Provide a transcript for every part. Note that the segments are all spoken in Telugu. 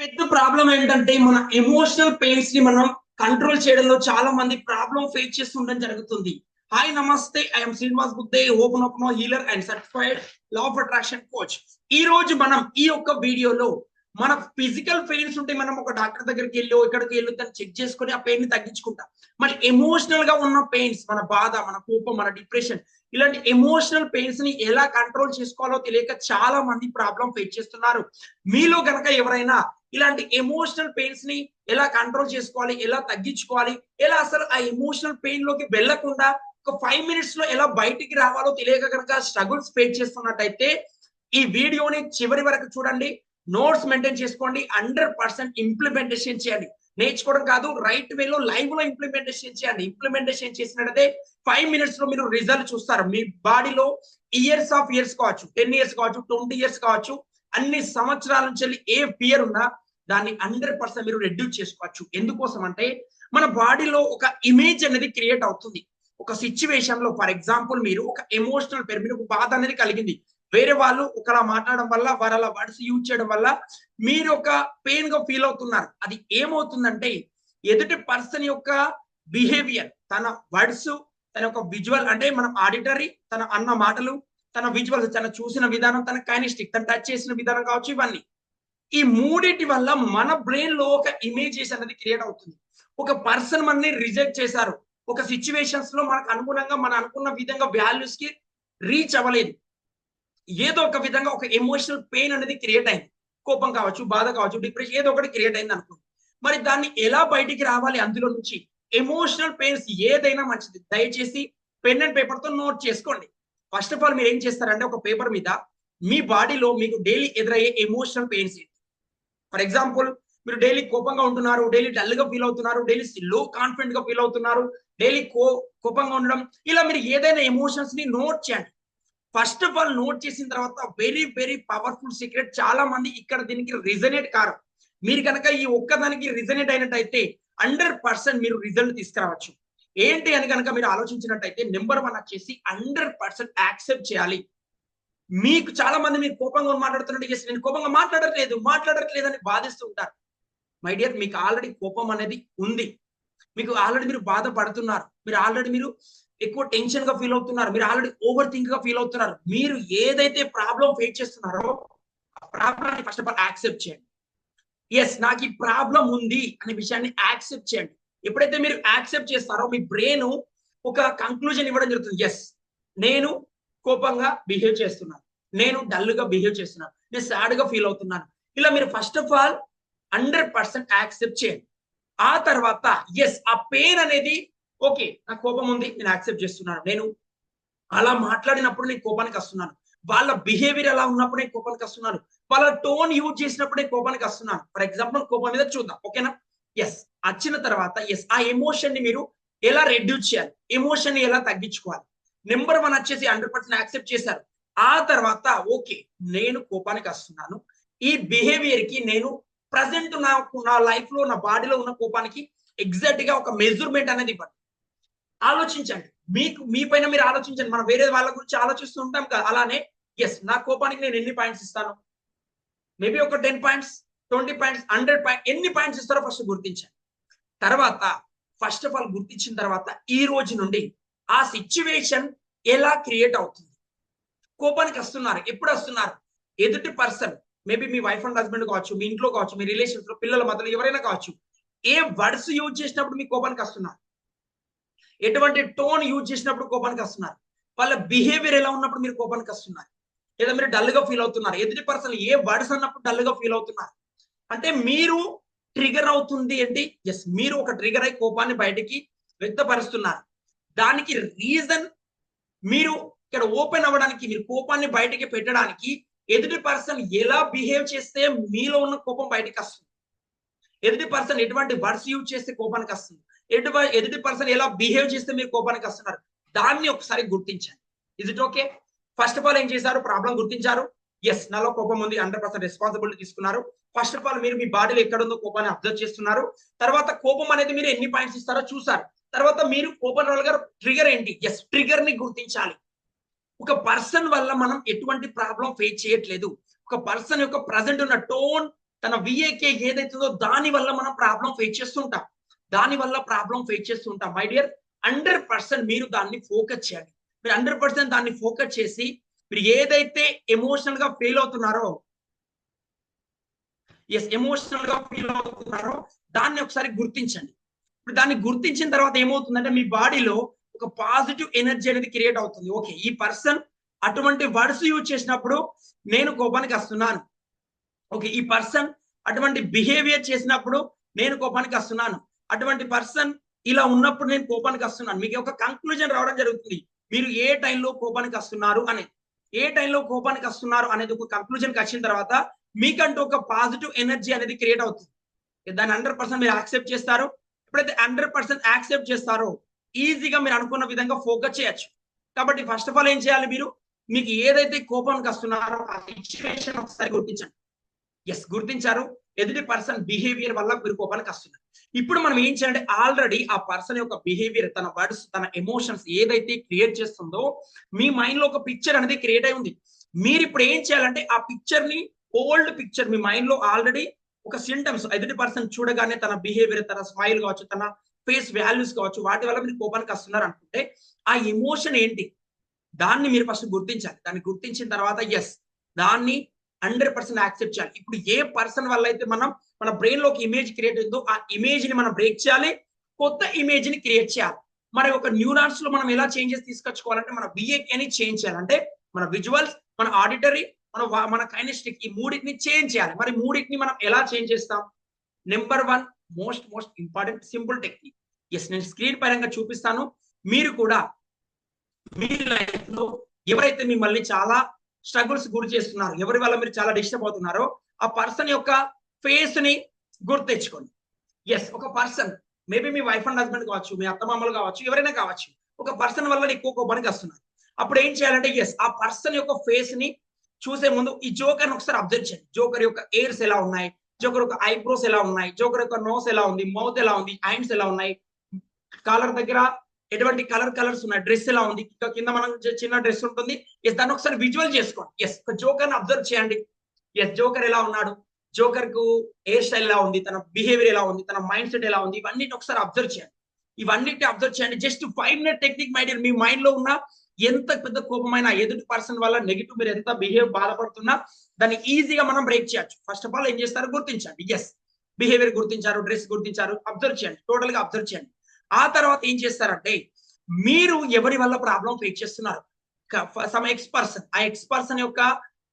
పెద్ద ప్రాబ్లం ఏంటంటే మన ఎమోషనల్ పెయిన్స్ని మనం కంట్రోల్ చేయడంలో చాలా మంది ప్రాబ్లం ఫేస్ చేస్తుండడం జరుగుతుంది. హాయ్ నమస్తే I'm Srinivas Buddhe open open healer and certified law of attraction coach ఈ రోజు మనం ఈ యొక్క వీడియోలో మన ఫిజికల్ పెయిన్స్ ఉంటే మనం ఒక డాక్టర్ దగ్గరికి వెళ్ళి ఇక్కడికి వెళ్ళి తను చెక్ చేసుకొని ఆ పెయిన్ని తగ్గించుకుంటాం. మరి ఎమోషనల్గా ఉన్న పెయిన్స్ మన బాధ మన కోపం మన డిప్రెషన్ ఇలాంటి ఎమోషనల్ పెయిన్స్ని ఎలా కంట్రోల్ చేసుకోవాలో తెలియక చాలా మంది ప్రాబ్లం ఫేస్ చేస్తున్నారు. మీలో గనక ఎవరైనా ఇలాంటి ఎమోషనల్ పెయిన్స్ని ఎలా కంట్రోల్ చేసుకోవాలి? ఎలా తగ్గించుకోవాలి? ఎలా అసలు ఆ ఎమోషనల్ పెయిన్లోకి వెళ్ళకుండా ఒక ఫైవ్ మినిట్స్లో ఎలా బయటికి రావాలో తెలియక కనుక స్ట్రగుల్స్ ఫేస్ చేస్తున్నట్టయితే ఈ వీడియోని చివరి వరకు చూడండి. నోట్స్ మెయింటైన్ చేసుకోండి. హండ్రెడ్ పర్సెంట్ ఇంప్లిమెంటేషన్ చేయండి. నేర్చుకోవడం కాదు రైట్ వేలో లైవ్లో ఇంప్లిమెంటేషన్ చేయండి. ఇంప్లిమెంటేషన్ చేసినట్టయితే ఫైవ్ మినిట్స్లో మీరు రిజల్ట్ చూస్తారు. మీ బాడీలో ఇయర్స్ ఆఫ్ ఇయర్స్ కావచ్చు. టెన్ ఇయర్స్ కావచ్చు. ట్వంటీ ఇయర్స్ కావచ్చు. అన్ని సంవత్సరాల నుంచి ఏ ఫియర్ ఉన్నా దాన్ని హండ్రెడ్ పర్సెంట్ మీరు రెడ్యూస్ చేసుకోవచ్చు. ఎందుకోసం అంటే మన బాడీలో ఒక ఇమేజ్ అనేది క్రియేట్ అవుతుంది. ఒక సిచ్యువేషన్లో ఫర్ ఎగ్జాంపుల్ మీరు ఒక ఎమోషనల్ పేరు మీరు ఒక బాధ అనేది కలిగింది. వేరే వాళ్ళు ఒకలా మాట్లాడడం వల్ల వారు అలా వర్డ్స్ యూజ్ చేయడం వల్ల మీరు ఒక పెయిన్గా ఫీల్ అవుతున్నారు. అది ఏమవుతుందంటే ఎదుటి పర్సన్ యొక్క బిహేవియర్ తన వర్డ్స్ తన యొక్క విజువల్ అంటే మనం ఆడిటరీ తన అన్న మాటలు తన విజువల్స్ తన చూసిన విధానం తన కైనిస్టిక్ తన టచ్ చేసిన విధానం కావచ్చు ఇవన్నీ. ఈ మూడింటి వల్ల మన బ్రెయిన్లో ఒక ఇమేజెస్ అనేది క్రియేట్ అవుతుంది. ఒక పర్సన్ మనని రిజెక్ట్ చేశారు. ఒక సిచ్యువేషన్స్లో మనకు అనుగుణంగా మనం అనుకున్న విధంగా వాల్యూస్కి రీచ్ అవ్వలేదు. ఏదో ఒక విధంగా ఒక ఎమోషనల్ పెయిన్ అనేది క్రియేట్ అయింది. కోపం కావచ్చు బాధ కావచ్చు డిప్రెషన్ ఏదో ఒకటి క్రియేట్ అయింది అనుకోండి మరి దాన్ని ఎలా బయటికి రావాలి అందులో నుంచి? ఎమోషనల్ పెయిన్స్ ఏదైనా మంచిది. దయచేసి పెన్ అండ్ పేపర్తో నోట్ చేసుకోండి. ఫస్ట్ ఆఫ్ ఆల్ మీరు ఏం చేస్తారంటే ఒక పేపర్ మీద మీ బాడీలో మీకు డైలీ ఎదురయ్యే ఎమోషనల్ పెయిన్స్ ఫర్ ఎగ్జాంపుల్ మీరు డైలీ కోపంగా ఉంటున్నారు డైలీ డల్గా ఫీల్ అవుతున్నారు డైలీ లో కాన్ఫిడెంట్గా ఫీల్ అవుతున్నారు డైలీ కో కోపంగా ఉండడం ఇలా మీరు ఏదైనా ఎమోషన్స్ని నోట్ చేయండి. ఫస్ట్ ఆఫ్ ఆల్ నోట్ చేసిన తర్వాత వెరీ వెరీ పవర్ఫుల్ సీక్రెట్ చాలా మంది ఇక్కడ దీనికి రిజనేట్ కారు. మీరు కనుక ఈ ఒక్కదానికి రిజనేట్ అయినట్టయితే హండ్రెడ్ పర్సెంట్ మీరు రిజల్ట్ తీసుకురావచ్చు. ఏంటి అని కనుక మీరు ఆలోచించినట్టయితే నెంబర్ వన్ వచ్చేసి హండ్రెడ్ పర్సెంట్ యాక్సెప్ట్ చేయాలి. మీకు చాలా మంది మీరు కోపంగా మాట్లాడుతున్నట్టు చేసి నేను కోపంగా మాట్లాడట్లేదు మాట్లాడట్లేదు అని బాధిస్తూ ఉంటారు. మై డియర్ మీకు ఆల్రెడీ కోపం అనేది ఉంది. మీకు ఆల్రెడీ మీరు బాధపడుతున్నారు. మీరు ఆల్రెడీ మీరు ఎక్కువ టెన్షన్గా ఫీల్ అవుతున్నారు. మీరు ఆల్రెడీ ఓవర్ థింక్గా ఫీల్ అవుతున్నారు. మీరు ఏదైతే ప్రాబ్లం ఫేస్ చేస్తున్నారో ఆ problem first of all accept చేయండి. ఎస్ నాకు ఈ ప్రాబ్లం ఉంది అనే విషయాన్ని యాక్సెప్ట్ చేయండి. ఎప్పుడైతే మీరు యాక్సెప్ట్ చేస్తారో మీ బ్రెయిన్ ఒక కంక్లూజన్ ఇవ్వడం జరుగుతుంది. ఎస్ నేను కోపంగా బిహేవ్ చేస్తున్నాను. నేను డల్గా బిహేవ్ చేస్తున్నాను. నేను సాడ్గా ఫీల్ అవుతున్నాను. ఇలా మీరు first of all hundred percent accept చేయండి. ఆ తర్వాత ఎస్ ఆ పెయిన్ అనేది ఓకే నాకు కోపం ఉంది నేను యాక్సెప్ట్ చేస్తున్నాను. నేను అలా మాట్లాడినప్పుడు నేను కోపానికి వస్తున్నాను. వాళ్ళ బిహేవియర్ ఎలా ఉన్నప్పుడు నేను కోపానికి వస్తున్నాను. వాళ్ళ టోన్ యూజ్ చేసినప్పుడు నేను కోపానికి వస్తున్నాను. ఫర్ ఎగ్జాంపుల్ కోపం మీద చూద్దాం. ఓకేనా ఎస్ వచ్చిన తర్వాత ఎస్ ఆ ఎమోషన్ని మీరు ఎలా రెడ్యూస్ చేయాలి? ఎమోషన్ని ఎలా తగ్గించుకోవాలి? నెంబర్ వన్ వచ్చేసి హండ్రెడ్ పర్సెంట్ యాక్సెప్ట్ చేశారు. ఆ తర్వాత ఓకే నేను కోపానికి వస్తున్నాను. ఈ బిహేవియర్కి నేను ప్రజెంట్ నాకు నా లైఫ్లో నా బాడీలో ఉన్న కోపానికి ఎగ్జాక్ట్గా ఒక మెజర్మెంట్ అనేది ఇవ్వండి. ఆలోచించండి. మీకు మీ పైన మీరు ఆలోచించండి. మనం వేరే వాళ్ళ గురించి ఆలోచిస్తూ ఉంటాం కదా అలానే ఎస్ నా కోపానికి నేను ఎన్ని పాయింట్స్ ఇస్తాను? మేబీ ఒక ten points twenty points hundred point ఎన్ని పాయింట్స్ ఇస్తారో ఫస్ట్ గుర్తించండి. తర్వాత ఫస్ట్ ఆఫ్ ఆల్ గుర్తించిన తర్వాత ఈ రోజు నుండి ఆ సిచ్యువేషన్ ఎలా క్రియేట్ అవుతుంది? కోపానికి వస్తున్నారు ఎప్పుడు వస్తున్నారు? ఎదుటి పర్సన్ మేబీ మీ వైఫ్ అండ్ హస్బెండ్ కావచ్చు మీ ఇంట్లో కావచ్చు మీ రిలేషన్స్లో పిల్లల మధ్యలో ఎవరైనా కావచ్చు ఏ వర్డ్స్ యూజ్ చేసినప్పుడు మీ కోపానికి వస్తున్నారు? ఎటువంటి టోన్ యూజ్ చేసినప్పుడు కోపానికి వస్తున్నారు? వాళ్ళ బిహేవియర్ ఎలా ఉన్నప్పుడు మీరు కోపానికి వస్తున్నారు? లేదా మీరు డల్గా ఫీల్ అవుతున్నారు? ఎదుటి పర్సన్ ఏ వర్డ్స్ అన్నప్పుడు డల్గా ఫీల్ అవుతున్నారు? అంటే మీరు ట్రిగర్ అవుతుంది ఏంటి? ఎస్ మీరు ఒక ట్రిగర్ అయి కోపాన్ని బయటికి వ్యక్తపరుస్తున్నారు. దానికి రీజన్ మీరు ఇక్కడ ఓపెన్ అవ్వడానికి మీరు కోపాన్ని బయటికి పెట్టడానికి ఎదుటి పర్సన్ ఎలా బిహేవ్ చేస్తే మీలో ఉన్న కోపం బయటకు వస్తుంది? ఎదుటి పర్సన్ ఎటువంటి వర్డ్స్ యూజ్ చేస్తే కోపానికి వస్తుంది? ఎటు ఎదుటి పర్సన్ ఎలా బిహేవ్ చేస్తే మీరు కోపానికి వస్తున్నారు? దాన్ని ఒకసారి గుర్తించండి. Is it okay first of all ఏం చేశారు? ప్రాబ్లం గుర్తించారు. ఎస్ నాలో కోపం ఉంది హండ్రెడ్ పర్సెంట్ రెస్పాన్సిబిలిటీ తీసుకున్నారు. ఫస్ట్ ఆఫ్ ఆల్ మీరు మీ బాడీలో ఎక్కడ ఉందో కోపాన్ని అబ్జర్వ్ చేస్తున్నారు. తర్వాత కోపం అనేది మీరు ఎన్ని పాయింట్స్ ఇస్తారో చూసారు తర్వాత మీరు కోపం గారు ట్రిగర్ ఏంటి? ఎస్ ట్రిగర్ని గుర్తించాలి. ఒక పర్సన్ వల్ల మనం ఎటువంటి ప్రాబ్లం ఫేస్ చేయట్లేదు. ఒక పర్సన్ యొక్క ప్రజెంట్ ఉన్న టోన్ తన విఏకే ఏదైతుందో దాని వల్ల మనం ప్రాబ్లం ఫేస్ చేస్తుంటాం. దాని వల్ల ప్రాబ్లం ఫేస్ చేస్తుంటాం. మై డియర్ హండ్రెడ్ పర్సెంట్ మీరు దాన్ని ఫోకస్ చేయాలి. మీరు హండ్రెడ్ పర్సెంట్ దాన్ని ఫోకస్ చేసి మీరు ఏదైతే ఎమోషనల్గా ఫీల్ అవుతున్నారో ఎస్ ఎమోషనల్గా ఫీల్ అవుతున్నారో దాన్ని ఒకసారి గుర్తించండి. ఇప్పుడు దాన్ని గుర్తించిన తర్వాత ఏమవుతుందంటే మీ బాడీలో ఒక పాజిటివ్ ఎనర్జీ అనేది క్రియేట్ అవుతుంది. ఓకే ఈ పర్సన్ అటువంటి వర్డ్స్ యూజ్ చేసినప్పుడు నేను కోపానికి వస్తున్నాను. ఓకే ఈ పర్సన్ అటువంటి బిహేవియర్ చేసినప్పుడు నేను కోపానికి వస్తున్నాను. అటువంటి పర్సన్ ఇలా ఉన్నప్పుడు నేను కోపానికి వస్తున్నాను. మీకు ఒక కంక్లూజన్ రావడం జరుగుతుంది. మీరు ఏ టైంలో కోపానికి వస్తున్నారు అనేది ఏ టైంలో కోపానికి వస్తున్నారు అనేది ఒక కంక్లూజన్కి వచ్చిన తర్వాత మీకంటూ ఒక పాజిటివ్ ఎనర్జీ అనేది క్రియేట్ అవుతుంది. దాన్ని హండ్రెడ్ పర్సెంట్ మీరు యాక్సెప్ట్ చేస్తారు ఎప్పుడైతే హండ్రెడ్ పర్సెంట్ యాక్సెప్ట్ చేస్తారో ఈజీగా మీరు అనుకున్న విధంగా ఫోకస్ చేయొచ్చు. కాబట్టి ఫస్ట్ ఆఫ్ ఆల్ ఏం చేయాలి మీరు? మీకు ఏదైతే కోపానికి వస్తున్నారో ఆ సిచ్యువేషన్ ఒకసారి గుర్తించండి. ఎస్ గుర్తించారు. ఎదుటి పర్సన్ బిహేవియర్ వల్ల మీరు కోపానికి వస్తున్నారు. ఇప్పుడు మనం ఏం చేయాలంటే ఆల్రెడీ ఆ పర్సన్ యొక్క బిహేవియర్ తన వర్డ్స్ తన ఎమోషన్స్ ఏదైతే క్రియేట్ చేస్తుందో మీ మైండ్లో ఒక పిక్చర్ అనేది క్రియేట్ అయి ఉంది. మీరు ఇప్పుడు ఏం చేయాలంటే ఆ పిక్చర్ని ఓల్డ్ పిక్చర్ మీ మైండ్లో ఆల్రెడీ ఒక సింటమ్స్ ఎదుటి పర్సన్ చూడగానే తన బిహేవియర్ తన స్మైల్ కావచ్చు తన ఫేస్ వాల్యూస్ కావచ్చు వాటి వల్ల మీరు కోపానికి వస్తున్నారు అనుకుంటే ఆ ఎమోషన్ ఏంటి? దాన్ని మీరు ఫస్ట్ గుర్తించాలి. దాన్ని గుర్తించిన తర్వాత ఎస్ దాన్ని హండ్రెడ్ పర్సెంట్ యాక్సెప్ట్ చేయాలి. ఇప్పుడు ఏ పర్సన్ వల్ల అయితే మనం మన బ్రెయిన్లోకి ఇమేజ్ క్రియేట్ అయిందో ఆ ఇమేజ్ని మనం బ్రేక్ చేయాలి కొత్త ఇమేజ్ని క్రియేట్ చేయాలి. మరి ఒక న్యూరాన్స్లో మనం ఎలా చేంజెస్ తీసుకొచ్చుకోవాలంటే మన బిఏని చేంజ్ చేయాలంటే మన విజువల్స్ మన ఆడిటరీ మన మన కైనెస్టిక్ ఈ మూడింటిని చేంజ్ చేయాలి. మరి మూడింటిని మనం ఎలా చేంజ్ చేస్తాం? Number one most most important simple technique. Yes నేను స్క్రీన్ పరంగా చూపిస్తాను. మీరు కూడా మీ లైఫ్లో ఎవరైతే మిమ్మల్ని చాలా స్ట్రగుల్స్ గురి చేస్తున్నారు. ఎవరి వల్ల మీరు చాలా డిస్టర్బ్ అవుతున్నారో ఆ పర్సన్ యొక్క ఫేస్ని గుర్తు తెచ్చుకోండి. ఎస్ ఒక పర్సన్ మేబీ మీ వైఫ్ అండ్ హస్బెండ్ కావచ్చు మీ అత్తమామలు కావచ్చు ఎవరైనా కావచ్చు ఒక పర్సన్ వల్ల ఎక్కువ కోపానికి వస్తున్నారు. అప్పుడు ఏం చేయాలంటే ఎస్ ఆ పర్సన్ యొక్క ఫేస్ని చూసే ముందు ఈ జోకర్ ఒకసారి అబ్జర్వ్ చేయండి. జోకర్ యొక్క ఎయిర్స్ ఎలా ఉన్నాయి? జోకర్ యొక్క ఐబ్రోస్ ఎలా ఉన్నాయి? జోకర్ యొక్క నోస్ ఎలా ఉంది? మౌత్ ఎలా ఉంది? హ్యాండ్స్ ఎలా ఉన్నాయి? కాలర్ దగ్గర ఎటువంటి కలర్ కలర్స్ ఉన్నాయి? డ్రెస్ ఎలా ఉంది? ఇంకా కింద మనం చిన్న డ్రెస్ ఉంటుంది. ఎస్ దాన్ని ఒకసారి విజువల్ చేసుకోండి. ఎస్ జోకర్ జోకర్ అబ్జర్వ్ చేయండి. ఎస్ జోకర్ ఎలా ఉన్నాడు? జోకర్కు హెయిర్ స్టైల్ ఎలా ఉంది? తన బిహేవియర్ ఎలా ఉంది? తన మైండ్ సెట్ ఎలా ఉంది? ఇవన్నీ ఒకసారి అబ్జర్వ్ చేయండి. ఇవన్నిటి అబ్జర్వ్ చేయండి. Just five minute technique my dear మీ మైండ్లో ఉన్న ఎంత పెద్ద కోపమైన ఎదుటి పర్సన్ వల్ల నెగిటివ్ మీరు ఎంత బిహేవ్ బాధపడుతున్నా దాన్ని ఈజీగా మనం బ్రేక్ చేయొచ్చు. ఫస్ట్ ఆఫ్ ఆల్ ఏం చేస్తారు? గుర్తించండి. ఎస్ బిహేవియర్ గుర్తించారు డ్రెస్ గుర్తించారు. అబ్జర్వ్ చేయండి. టోటల్గా అబ్జర్వ్ చేయండి. ఆ తర్వాత ఏం చేస్తారంటే మీరు ఎవరి వల్ల ప్రాబ్లం ఫేస్ చేస్తున్నారు? సమ్ ఎక్స్ పర్సన్ ఆ ఎక్స్ పర్సన్ యొక్క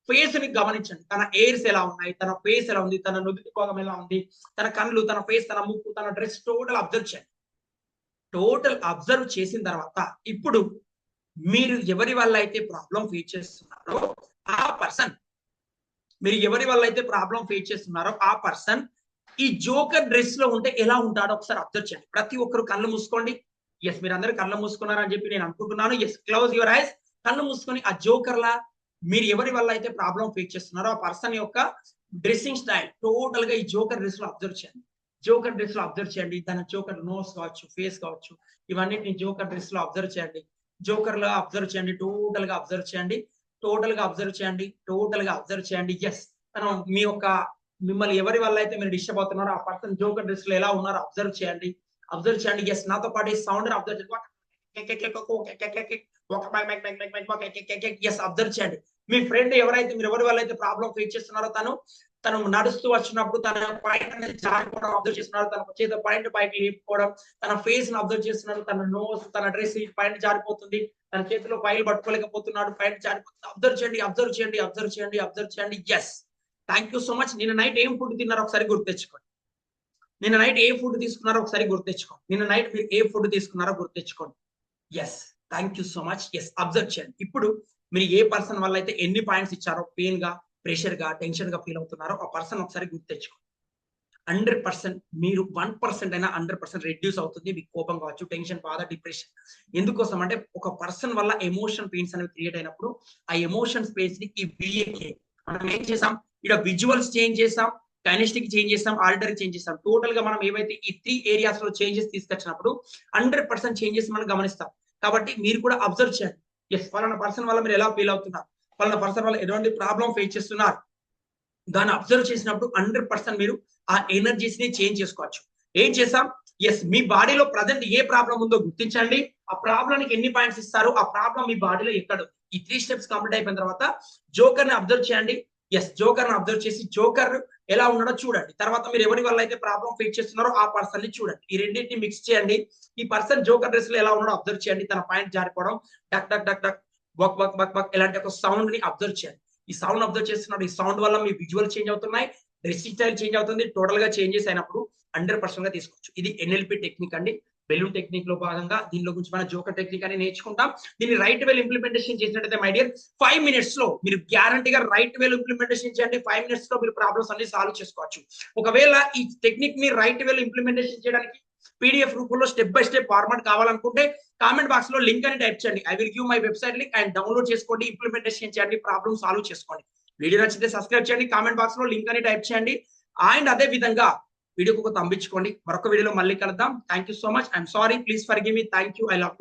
ఫేస్ని గమనించండి. తన ఎయిర్స్ ఎలా ఉన్నాయి? తన ఫేస్ ఎలా ఉంది? తన నుదుటి భాగం ఎలా ఉంది? తన కళ్ళు తన ఫేస్ తన ముక్కు తన డ్రెస్ టోటల్ అబ్జర్వ్ చేయండి. టోటల్ అబ్జర్వ్ చేసిన తర్వాత ఇప్పుడు మీరు ఎవరి వల్ల అయితే ప్రాబ్లం ఫేస్ చేస్తున్నారో ఆ పర్సన్ మీరు ఎవరి వల్ల అయితే ప్రాబ్లం ఫేస్ చేస్తున్నారో ఆ పర్సన్ ఈ జోకర్ డ్రెస్లో ఉంటే ఎలా ఉంటాడో ఒకసారి అబ్జర్వ్ చేయండి. ప్రతి ఒక్కరు కళ్ళు మూసుకోండి. ఎస్ మీరు అందరు కళ్ళు మూసుకున్నారని చెప్పి నేను అనుకుంటున్నాను. ఎస్ క్లోజ్ యువర్ ఐస్ కళ్ళు మూసుకొని ఆ జోకర్ లా మీరు ఎవరి వల్ల అయితే ప్రాబ్లం ఫేస్ చేస్తున్నారో ఆ పర్సన్ యొక్క డ్రెస్సింగ్ స్టైల్ టోటల్గా ఈ జోకర్ డ్రెస్లో అబ్జర్వ్ చేయండి. జోకర్ డ్రెస్లో అబ్జర్వ్ చేయండి. తన జోకర్ నోస్ కావచ్చు ఫేస్ కావచ్చు ఇవన్నిటిని జోకర్ డ్రెస్లో అబ్జర్వ్ చేయండి. జోకర్లో అబ్జర్వ్ చేయండి. టోటల్గా అబ్జర్వ్ చేయండి. టోటల్గా అబ్జర్వ్ చేయండి. టోటల్గా అబ్జర్వ్ చేయండి. ఎస్ తను మీ యొక్క మిమ్మల్ని ఎవరి వల్ల అయితే మీరు డిస్టర్బ్ అవుతున్నారో ఆ పర్సన్ జోకర్ డ్రెస్లో ఎలా ఉన్నారో అబ్జర్వ్ చేయండి. అబ్జర్వ్ చేయండి. ఎస్ నాతో పాటు ఈ సౌండ్ అబ్జర్వ్ చేయండి. ఎస్ అబ్జర్వ్ చేయండి. మీ ఫ్రెండ్ ఎవరైతే మీరు ఎవరి వల్ల అయితే ప్రాబ్లం ఫేస్ చేస్తున్నారో తను తను నడుస్తూ వచ్చినప్పుడు తన పాయింట్ అనేది జారిపోవడం అబ్జర్వ్ చేస్తున్నారు తన చేత పాయింట్ పైకి లేపుకోవడం తన ఫేస్ని అబ్జర్వ్ చేస్తున్నారు తన నోస్ తన డ్రెస్ పాయింట్ జారిపోతుంది తన చేతిలో ఫైల్ పట్టుకోలేకపోతున్నాడు పాయింట్ జారిపోతుంది. అబ్జర్వ్ చేయండి అబ్జర్వ్ చేయండి అబ్జర్వ్ చేయండి అబ్జర్వ్ చేయండి. Yes thank you so much నిన్న నైట్ ఏం ఫుడ్ తిన్నారో ఒకసారి గుర్తెచ్చుకోండి. నిన్న నైట్ ఏ ఫుడ్ తీసుకున్నారో ఒకసారి గుర్తెచ్చుకోండి. నిన్న నైట్ మీరు ఏ ఫుడ్ తీసుకున్నారో గుర్తెచ్చుకోండి. Yes thank you so much yes observe చేయండి. ఇప్పుడు మీరు ఏ పర్సన్ వల్ల అయితే ఎన్ని పాయింట్స్ ఇచ్చారో పెయిన్గా ప్రెషర్గా టెన్షన్గా ఫీల్ అవుతున్నారో ఆ పర్సన్ ఒకసారి గుర్తెచ్చుకోండి. హండ్రెడ్ పర్సెంట్ మీరు వన్ పర్సెంట్ అయినా హండ్రెడ్ పర్సెంట్ రెడ్యూస్ అవుతుంది. మీకు కోపం కావచ్చు టెన్షన్ బాధ డిప్రెషన్ ఎందుకోసం అంటే ఒక పర్సన్ వల్ల ఎమోషన్ పెయిన్స్ అనేవి క్రియేట్ అయినప్పుడు ఆ ఎమోషన్ స్పేస్ని ఈ విఏకే మనం ఏం చేసాం? ఇక్కడ విజువల్స్ చేంజ్ చేస్తాం కైనెస్టిక్ చేంజ్ చేస్తాం ఆల్టర్ చేంజ్ చేస్తాం. టోటల్గా మనం ఏవైతే ఈ త్రీ ఏరియాస్లో చేంజెస్ తీసుకొచ్చినప్పుడు హండ్రెడ్ పర్సెంట్ చేంజెస్ మనం గమనిస్తాం. కాబట్టి మీరు కూడా అబ్జర్వ్ చేయండి. ఎస్ పలానా పర్సన్ వల్ల మీరు ఎలా ఫీల్ అవుతున్నారు? పలానా పర్సన్ వల్ల ఎటువంటి ప్రాబ్లం ఫేస్ చేస్తున్నారు? దాన్ని అబ్జర్వ్ చేసినప్పుడు హండ్రెడ్ పర్సెంట్ మీరు ఆ ఎనర్జీస్ని చేంజ్ చేసుకోవచ్చు. ఏం చేస్తాం? ఎస్ మీ బాడీలో ప్రజెంట్ ఏ ప్రాబ్లం ఉందో గుర్తించండి. ఆ ప్రాబ్లంకి ఎన్ని పాయింట్స్ ఇస్తారు? ఆ ప్రాబ్లం మీ బాడీలో ఎక్కడ ఈ త్రీ స్టెప్స్ కంప్లీట్ అయిపోయిన తర్వాత జోకర్ని అబ్జర్వ్ చేయండి. ఎస్ జోకర్ని అబ్జర్వ్ చేసి జోకర్ ఎలా ఉన్నాడో చూడండి. తర్వాత మీరు ఎవరి వల్ల అయితే ప్రాబ్లం ఫేస్ చేస్తున్నారో ఆ పర్సన్ని చూడండి. ఈ రెండింటిని మిక్స్ చేయండి. ఈ పర్సన్ జోకర్ డ్రెస్లో ఎలా ఉన్నాడో అబ్జర్వ్ చేయండి. తన పాయింట్ జారిపోవడం డక్ డక్ డక్ డక్ బక్ బక్ బక్ బక్ ఇలాంటి ఒక సౌండ్ని అబ్జర్వ్ చేయండి. ఈ సౌండ్ అబ్జర్వ్ చేస్తున్నాడు ఈ సౌండ్ వల్ల మీ విజువల్ చేంజ్ అవుతున్నాయి డ్రెస్సింగ్ స్టైల్ చేంజ్ అవుతుంది టోటల్గా చేంజెస్ అయినప్పుడు హండ్రెడ్ పర్సెంట్గా తీసుకోవచ్చు. ఇది ఎన్ఎల్పి టెక్నిక్ అండి. బెలూన్ టెక్నిక్లో భాగంగా దీనిలో గురించి మన జోకర్ టెక్నిక్ అని నేర్చుకుంటాం. దీన్ని రైట్ వేల్ ఇంప్లిమెంటేషన్ చేసినట్టయితే మై డియర్ ఫైవ్ మినిట్స్లో మీరు గ్యారంటీగా రైట్ వేల్ ఇంప్లిమెంటేషన్ చేయండి. ఫైవ్ మినిట్స్లో మీరు ప్రాబ్లమ్స్ అన్ని సాల్వ్ చేసుకోవచ్చు. ఒకవేళ ఈ టెక్నిక్ని రైట్ వేల్ ఇంప్లిమెంటేషన్ చేయడానికి పీడిఎఫ్ రూపంలో స్టెప్ బై స్టెప్ ఫార్మాట్ కావాలనుకుంటే కామెంట్ బాక్స్లో లింక్ అని టైప్ చేయండి. I will give my website link and download చేసుకోండి ఇంప్లిమెంటేషన్ చేయండి ప్రాబ్లమ్ సాల్వ్ చేసుకోండి. వీడియో నచ్చితే సబ్స్క్రైబ్ చేయండి కామెంట్ బాక్స్లో లింక్ అని టైప్ చేయండి. అండ్ అదే విధంగా వీడియోకి ఒక పంపించుకోండి మరొక వీడియోలో మళ్ళీ కలుద్దాం. Thank you so much I'm sorry please forgive me thank you I love